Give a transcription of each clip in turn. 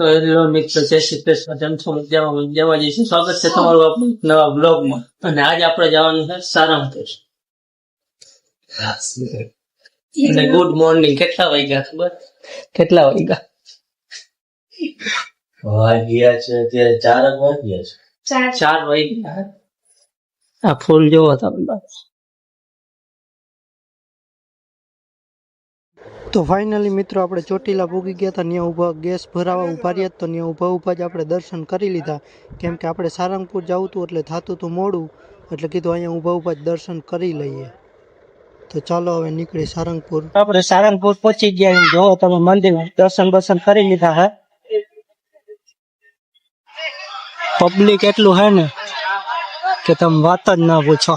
તો હેલો મિત્ર જય શ્રી કૃષ્ણ જેમ છો મજામાં મજામાં જઈશું સ્વાગત છે તમારું આપણું નવા બ્લોગમાં. અને આજે આપણે જવાનું છે સારંગપુર. અને ગુડ મોર્નિંગ કેટલા વાગ્યા ખબર કેટલા વાગ્યા? વાગ્યા છે અત્યારે ચાર વાગ્યા છે. ચાર. વાગ્યા આ ફૂલ જોવો તમે તો ફાઇનલી મિત્રો આપણે ચોટીલા પૂગી ગયા હતા, ત્યાં ઊભા ગેસ ભરાવા ઊભા રહ્યા તો ત્યાં ઊભા ઊભા જ આપણે દર્શન કરી લીધા. કેમ કે આપણે સારંગપુર જવું હતું એટલે થતું હતું મોડું, એટલે કીધું અહીંયા ઊભા ઊભા જ દર્શન કરી લઈએ. તો ચાલો હવે નીકળી સારંગપુર. આપણે સારંગપુર પહોંચી ગયા જો તમે મંદિર દર્શન બર્શન કરી લીધા હે? પબ્લિક એટલું હે ને કે તમે વાત જ ના પૂછો.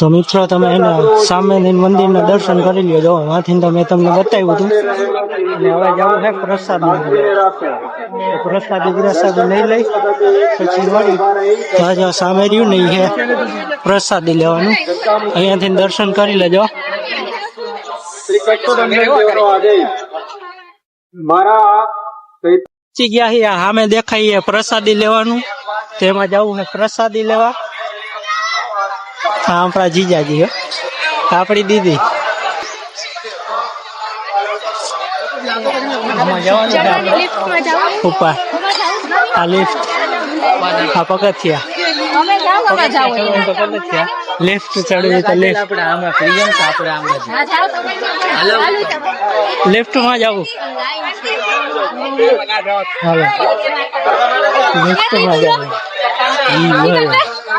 તો મિત્રો, તમે એના સામે મંદિરના દર્શન કરી લ્યો. જો વાંથી તો મેં તમને બતાવ્યું હતું. અને હવે જવું છે પ્રસાદ પ્રસાદી પ્રસાદ નહીં લઈ પછી વળી તો સામે રહ્યું નહીં છે પ્રસાદી લેવાનું. અહીંયાથી દર્શન કરી લેજો. મારા ગયા સામે દેખાય છે પ્રસાદી લેવાનું. તેમાં જવું છે પ્રસાદી લેવા. હા આપણા જીજાજી હો આપણી દીદી આમાં જવાનું છે આપણે ઉપર આ લિફ્ટ આ પગથિયા પગથિયા તો પગથિયા લિફ્ટ ચડવી તો લિફ્ટ આપણે આમાં પ્રિયંકા આપણે આમાં લિફ્ટ માં જવું હાલો લિફ્ટ માં જવું ઈ બોલ.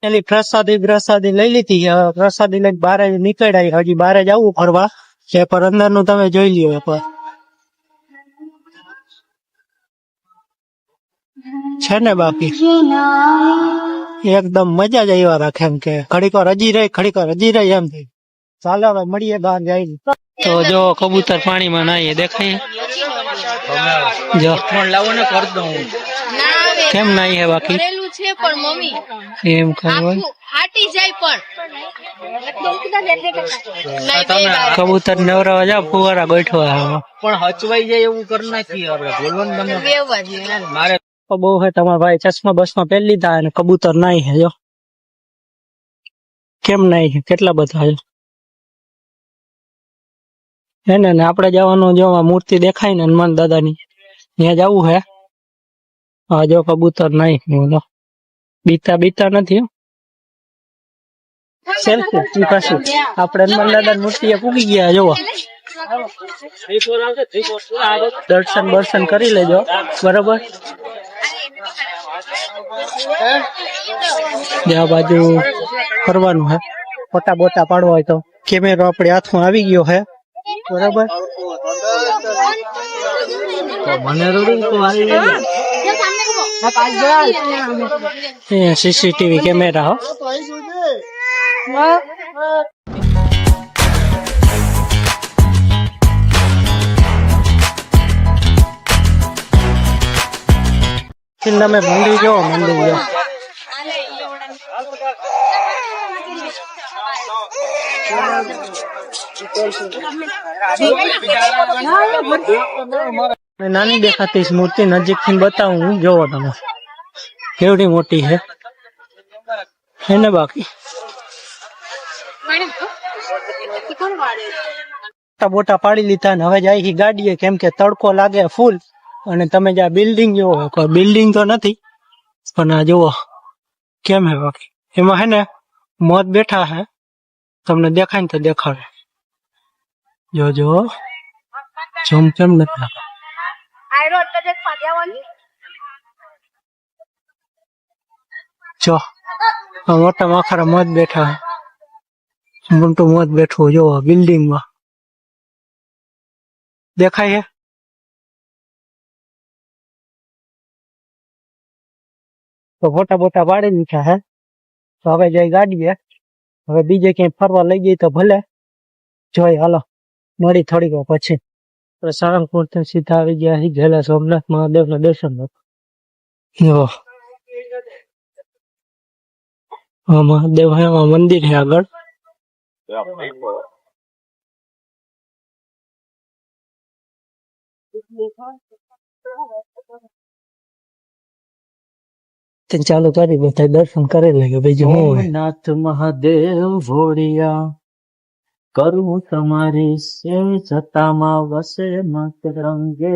બાપા પેલી પ્રસાદી પ્રસાદી લઈ લીધી હવે પ્રસાદી લઈને બારે નીકળ્યા હજી બારે જવું ફરવા છે પર અંદર નું તમે જોઈ લ્યો એ પર છે ને બાકી એકદમ મજા જ આવ્યા રાખે એમ કે ઘડીક વાર હજી રહી ઘડીક વાર હજી રહી એમ થઈ ચાલો હવે મળીએ બહાર જઈને તો જો કબૂતર પાણીમાં નાહીએ દેખાય જો ફોન લાવો ને કર દઉં કેમ નાહી હે બાકી કરેલું છે પણ મમ્મી એમ ખબર ફાટી જાય પણ. કબૂતર નવરાવા જા ફુવારા ગોઠવા પણ હચવાઈ જાય એવું કરી નાખીએ આપણે બોલવાનું તમે. મારે બહુ હે તમારા ભાઈ ચશ્મા બસમાં પહેરી લીધા અને કબૂતર નાઈ હે જો. કેમ નાઈ કેટલા બધા છે હે ને ને આપણે જવાનું જો મૂર્તિ દેખાય ને હનુમાન દાદાની. ત્યાં જવું હે? હા જો કબૂતર નાઈ બોલો બીતા બીતા નથી હો. સેલ્ફી ઈ પાછું આપણે હનુમાન દાદા મૂર્તિએ પૂગી ગયા જોવો દર્શન બર્શન કરી લેજો બરોબર જે આ બાજુ ફરવાનું હે ફોટા બોટા પાડવા હોય તો કેમેરો આપણે હાથમાં આવી ગયો હે બરાબર અહીંયા સીસીટીવી કેમેરા હો. તમે મંદિર જો મંદિર જો નાની દેખાતી છે મૂર્તિ નજીક થી બતાવું હું જોવો તમે કેવડી મોટી છે હે ને બાકી મોટા બોટા પાડી લીધા ને હવે જાય છે ગાડીએ કેમ કે તડકો લાગે ફૂલ અને તમે જ્યાં બિલ્ડિંગ જોવો કોઈ બિલ્ડિંગ તો નથી પણ આ જુઓ કેમ હે બાકી એમાં હે ને મોત બેઠા હે તમને દેખાય ને તો દેખાડે જો જો જોમ કેમ નથી લાગતું? જો આ મોટા માખરા મત બેઠા હે મોટું મત બેઠું જો બિલ્ડિંગ માં દેખાય હે તો ફોટા બોટા પાડી દીધા હે તો હવે જઈ ગાડીએ હવે બીજે ક્યાંય ફરવા લઈ જઈ તો ભલે જોઈ હાલો મળી થોડીક વાર પછી આપણે સાળંગપુર થી સીધા આવી ગયા છીએ ઘેલા સોમનાથ મહાદેવ ના દર્શન જો હા મહાદેવ હે આ મંદિર છે આગળ તે ચાલુ કરી બધા દર્શન કરી લે બીજું શું હોય નાથ મહાદેવ ભોળિયા કરું તમારી સેવ છતામાં વસે મત રંગે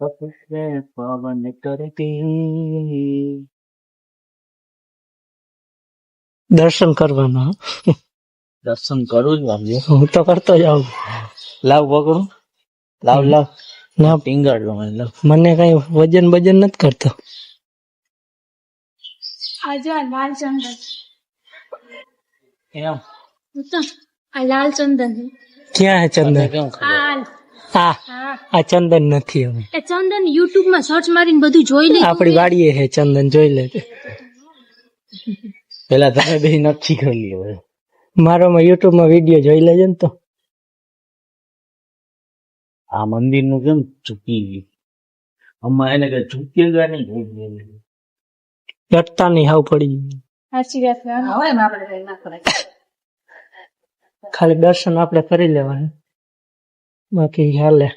તપસ્વે પવન કરતી દર્શન કરવાના દર્શન કરું જ વાગ્યો હું તો કરતો જાઉં લાવ પકડું લાવ લાવ ના ટીંગાડ લો મને લાવ મને કઈ વજન બજન નથી કરતો એમ આ લાલ ચંદન ક્યાં હે ચંદન આ આ ચંદન નથી હવે એ ચંદન યુટ્યુબમાં સર્ચ મારીને બધું જોઈ લે આપણી વાડીએ હે ચંદન જોઈ લે પેલા તારે બે નક્કી કરી લ્યો મારો માં યુટ્યુબમાં વીડિયો જોઈ લેજે ને તો. આ મંદિરનું કેમ ચૂકી ગયું? અમારે એને કે ચૂકી ગયા નહીં લટતા નહીં હાવ પડી ગયું. સાચી વાત ખાલી દર્શન આપણે કરી લેવાનું. બાકી હાલે.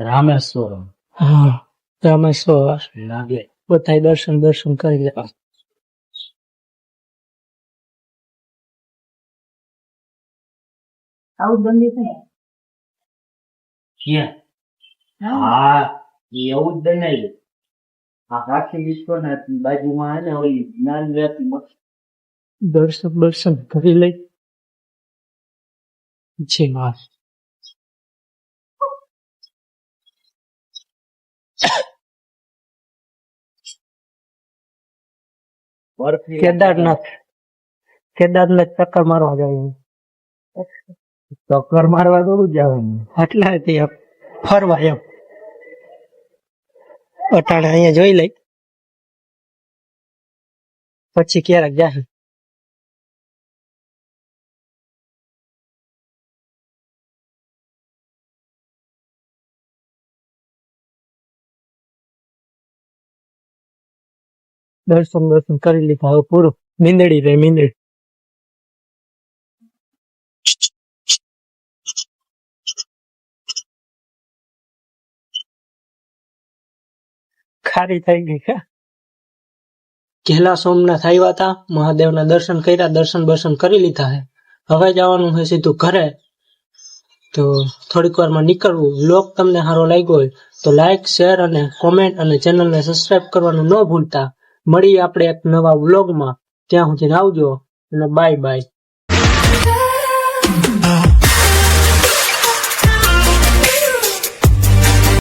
રામેશ્વર. હા રામેશ્વર. લાગે. બધા દર્શન દર્શન કરી લે ક્યાં? હા. એ એવું જ બનાવ્યું. આ આખી વિશ્વનાથ બાજુમાં ને ઓલી જ્ઞાન વ્યાપી મસ્ત દર્શન દર્શન કરી લઈ. જી વાત બરફી કેદારનાથ કેદારનાથ ચક્કર મારવા જાય ચક્કર મારવા દોડું જવાનું આટલા હતી એમ ફરવા એમ અટાણે અહીંયા જોઈ લઈ પછી ક્યારેક જાય દર્શન દર્શન કરી લીધા, હવે પૂરું. મીંદડી રે, મીંદડી. ખારી થઈ ગઈ કા ઘેલા સોમનાથ આવ્યા હતા, મહાદેવના દર્શન કર્યા, દર્શન બર્શન કરી લીધા હે હવે જવાનું છે સીધું ઘરે. તો થોડીક વારમાં નીકળવું. બ્લોગ તમને સારો લાગ્યો હોય તો લાઈક, શેર અને કોમેન્ટ અને ચેનલને સબસ્ક્રાઇબ કરવાનું ન ભૂલતા. મળીએ આપણે એક નવા વ્લોગમાં. ત્યાં સુધી આવજો અને બાય બાય